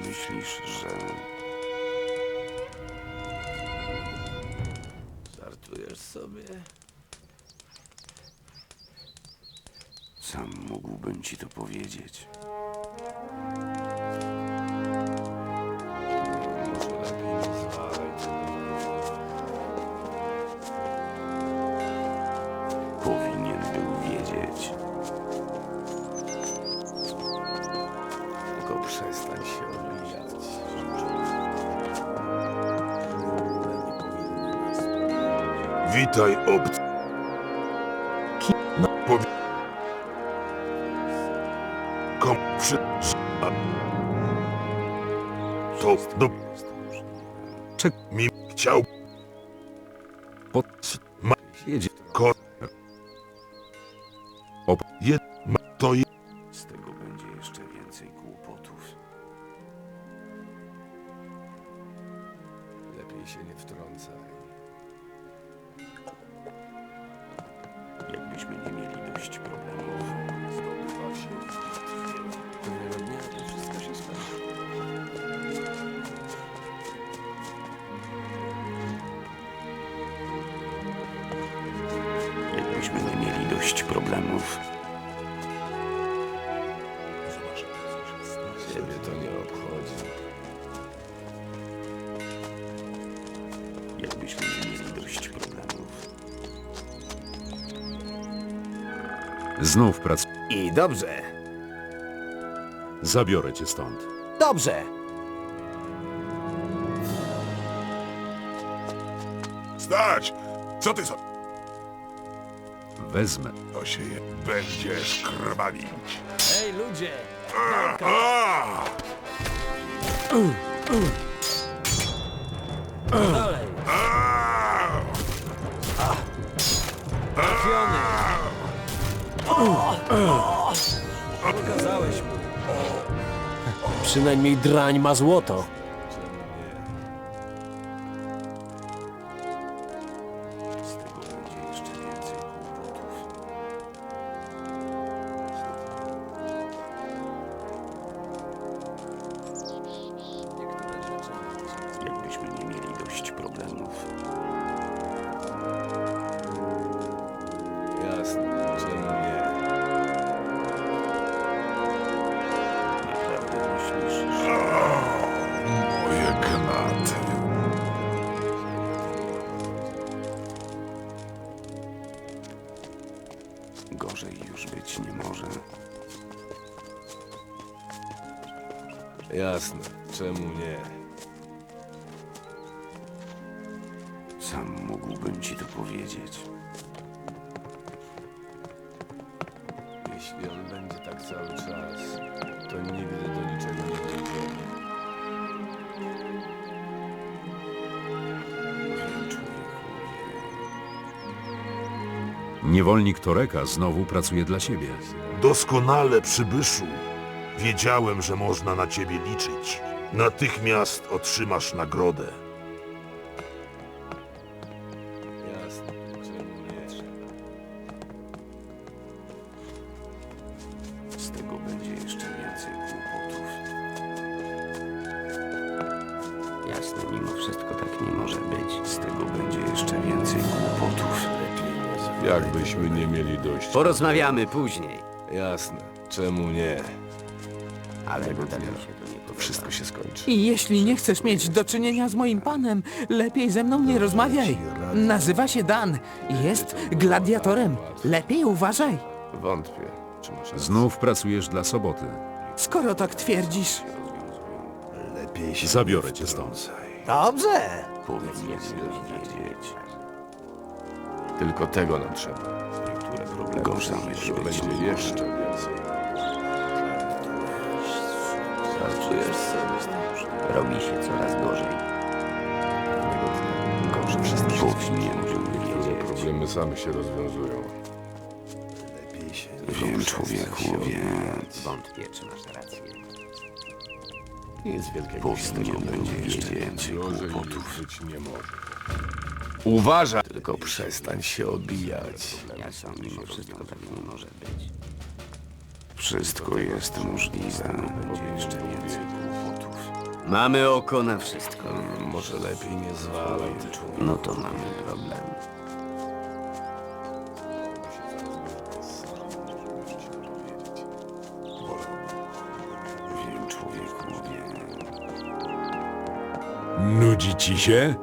myślisz, że Żartujesz sobie? sam mógłbym ci to powiedzieć? Może lepiej nie zwalaj Powinien był wiedzieć. Przestań się odbijać. Witaj, obcy. No, powi... Kom... Przy... To... Do... Czek- Mi... Chciał... Pod... Ma... Jedzie. Ko... Op- Je... Jakbyśmy nie mieli dość problemów. Pewnego dnia to wszystko się skończy. Jakbyśmy nie mieli dość problemów. Ciebie to nie obchodzi. Jakbyśmy nie Znów prac. I dobrze, Zabiorę cię stąd. dobrze. Stać! Co ty so... Wezmę. To się je... Będziesz krwawić. Ej, ludzie! A! Dalej! A! Trafiony! Przynajmniej drań ma złoto. Jasne, czemu nie? Sam mógłbym ci to powiedzieć. Jeśli on będzie tak cały czas, to nigdy do niczego nie dojdziemy. Wiem, człowieku, Niewolnik Toreka znowu pracuje dla siebie. Doskonale, przybyszu. Wiedziałem, że można na ciebie liczyć. Natychmiast otrzymasz nagrodę. Jasne, czemu nie? Z tego będzie jeszcze więcej kłopotów. Jasne, mimo wszystko tak nie może być. Z tego będzie jeszcze więcej kłopotów. Jakbyśmy nie mieli dość. Porozmawiamy później. Jasne, czemu nie? To podoba. wszystko się skończy. I jeśli nie chcesz mieć do czynienia z moim panem, lepiej ze mną nie rozmawiaj. Nazywa się Dan. Jest gladiatorem. Lepiej uważaj. Wątpię. Czy masz rację? Znów pracujesz dla soboty. Skoro tak twierdzisz. Lepiej się Zabiorę cię stąd. Dobrze. Wiedzieć. Tylko tego nam trzeba. Niektóre problemy gorzej być Będzie jeszcze więcej. Robi się coraz gorzej. Gorzej wszystko powinien był wiedzieć. Problemy same się rozwiązują. Wiem, człowieku, wiem. Wątpię, czy masz rację. Nic wielkiego. Powinien będzie jeszcze więcej Gorzej kłopotów. już być nie może. Uważaj! Tylko przestań się odbijać. Ja sam mimo wszystko tak nie może być. Wszystko jest możliwe. Będzie jeszcze więcej. Mamy oko na wszystko. Może lepiej nie zwalaj. No to mamy problem. Wiem, człowieku, wiem. Nudzi ci się?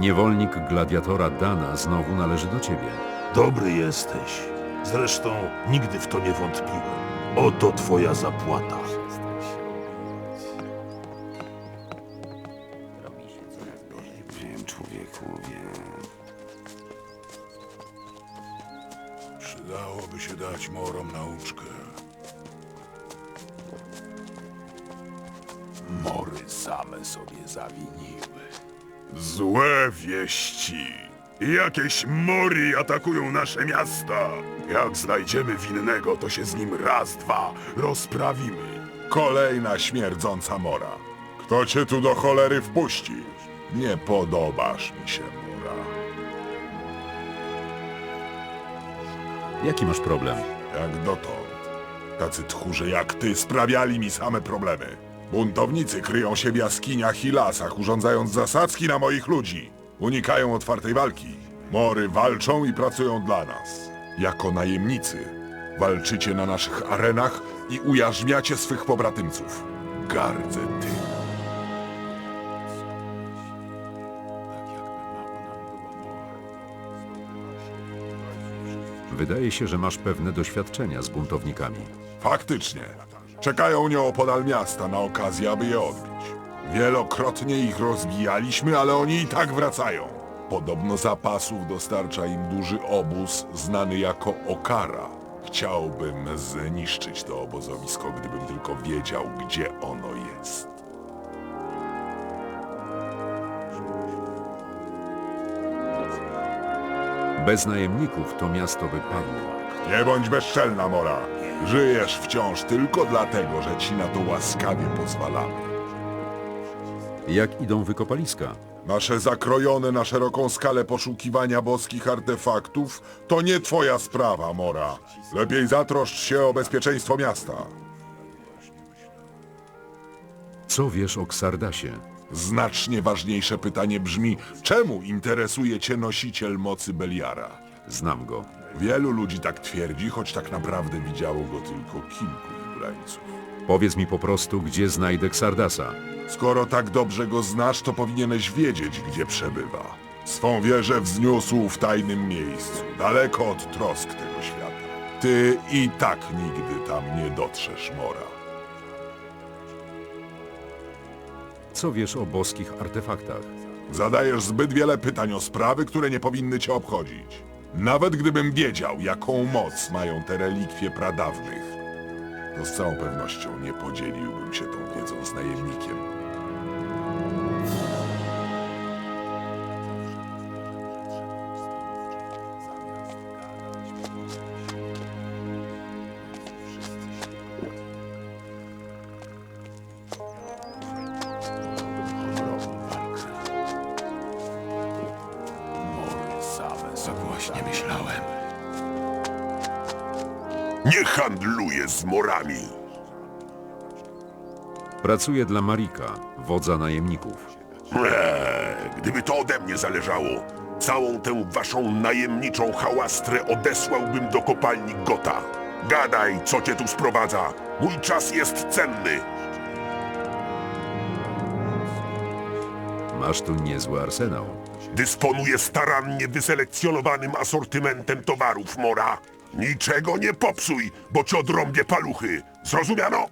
Niewolnik gladiatora Dana znowu należy do ciebie. Dobry jesteś. Zresztą nigdy w to nie wątpiłem. Oto twoja zapłata. Dać morom nauczkę. Mory same sobie zawiniły. Złe wieści. Jakieś mory atakują nasze miasta. Jak znajdziemy winnego, to się z nim raz, dwa rozprawimy. Kolejna śmierdząca mora. Kto cię tu do cholery wpuści? Nie podobasz mi się, Jaki masz problem? Jak dotąd. Tacy tchórze jak ty sprawiali mi same problemy. Buntownicy kryją się w jaskiniach i lasach, urządzając zasadzki na moich ludzi. Unikają otwartej walki. Mory walczą i pracują dla nas. Jako najemnicy walczycie na naszych arenach i ujarzmiacie swych pobratymców. Gardzę tym. Wydaje się, że masz pewne doświadczenia z buntownikami. Faktycznie. Czekają nieopodal miasta na okazję, aby je odbić. Wielokrotnie ich rozbijaliśmy, ale oni i tak wracają. Podobno zapasów dostarcza im duży obóz znany jako Okara. Chciałbym zniszczyć to obozowisko, gdybym tylko wiedział, gdzie ono jest. Bez najemników to miasto by padło. Nie bądź bezczelna, Mora. Żyjesz wciąż tylko dlatego, że ci na to łaskawie pozwalamy. Jak idą wykopaliska? Nasze zakrojone na szeroką skalę poszukiwania boskich artefaktów to nie twoja sprawa, Mora. Lepiej zatroszcz się o bezpieczeństwo miasta. Co wiesz o Xardasie? Znacznie ważniejsze pytanie brzmi, czemu interesuje cię nosiciel mocy Beliara? Znam go. Wielu ludzi tak twierdzi, choć tak naprawdę widziało go tylko kilku wybrańców. Powiedz mi po prostu, gdzie znajdę Xardasa. Skoro tak dobrze go znasz, to powinieneś wiedzieć, gdzie przebywa. Swą wieżę wzniósł w tajnym miejscu, daleko od trosk tego świata. Ty i tak nigdy tam nie dotrzesz, Mora. Co wiesz o boskich artefaktach? Zadajesz zbyt wiele pytań o sprawy, które nie powinny cię obchodzić. Nawet gdybym wiedział, jaką moc mają te relikwie pradawnych, to z całą pewnością nie podzieliłbym się tą wiedzą z najemnikiem. Nie handluję z morami. Pracuję dla Marika, wodza najemników. Eee, gdyby to ode mnie zależało, całą tę waszą najemniczą hałastrę odesłałbym do kopalni Gota. Gadaj, co cię tu sprowadza. Mój czas jest cenny. Masz tu niezły arsenał. Dysponuję starannie wyselekcjonowanym asortymentem towarów, Mora. Niczego nie popsuj, bo ci odrąbię paluchy. Zrozumiano?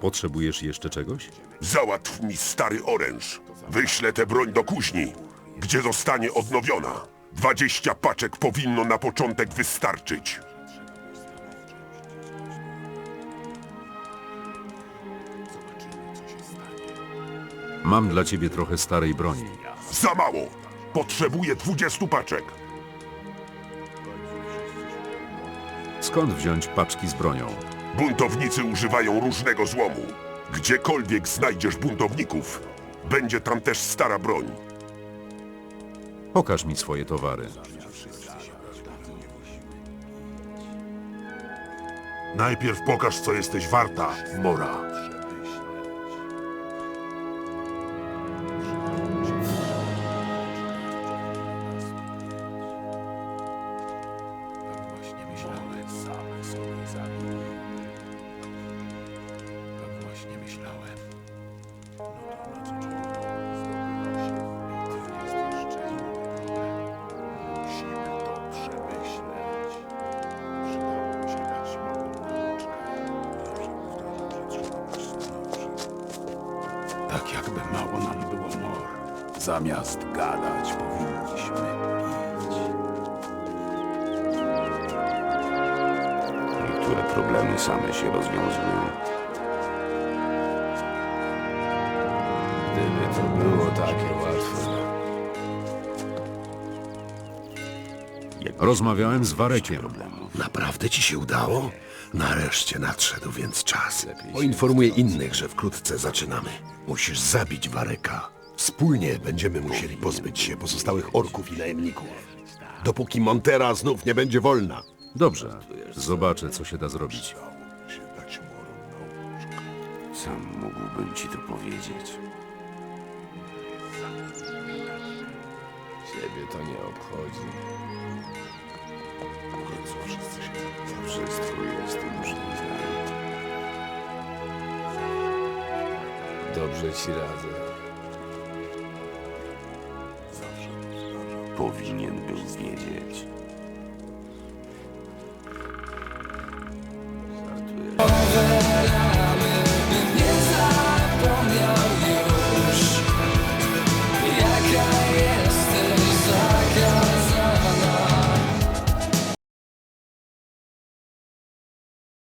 Potrzebujesz jeszcze czegoś? Załatw mi stary oręż. Wyślę tę broń do kuźni, gdzie zostanie odnowiona. Dwadzieścia paczek powinno na początek wystarczyć. Mam dla ciebie trochę starej broni. Za mało! Potrzebuję dwudziestu paczek. Skąd wziąć paczki z bronią? Buntownicy używają różnego złomu. Gdziekolwiek znajdziesz buntowników, będzie tam też stara broń. Pokaż mi swoje towary. Najpierw pokaż, co jesteś warta, Mora. Tak jakby mało nam było mor. Zamiast gadać, powinniśmy iść. Niektóre problemy same się rozwiązują. Gdyby to było takie łatwe. Rozmawiałem z Warekiem. Naprawdę ci się udało? Nareszcie nadszedł więc czas. Poinformuję innych, że wkrótce zaczynamy. Musisz zabić Wareka. Wspólnie będziemy musieli pozbyć się pozostałych orków i najemników. Dopóki Montera znów nie będzie wolna. Dobrze, zobaczę, co się da zrobić. Sam mógłbym ci to powiedzieć. Ciebie to nie obchodzi. W wszyscy się To wszystko jest możliwe. Dobrze ci radzę. Powinien był wiedzieć.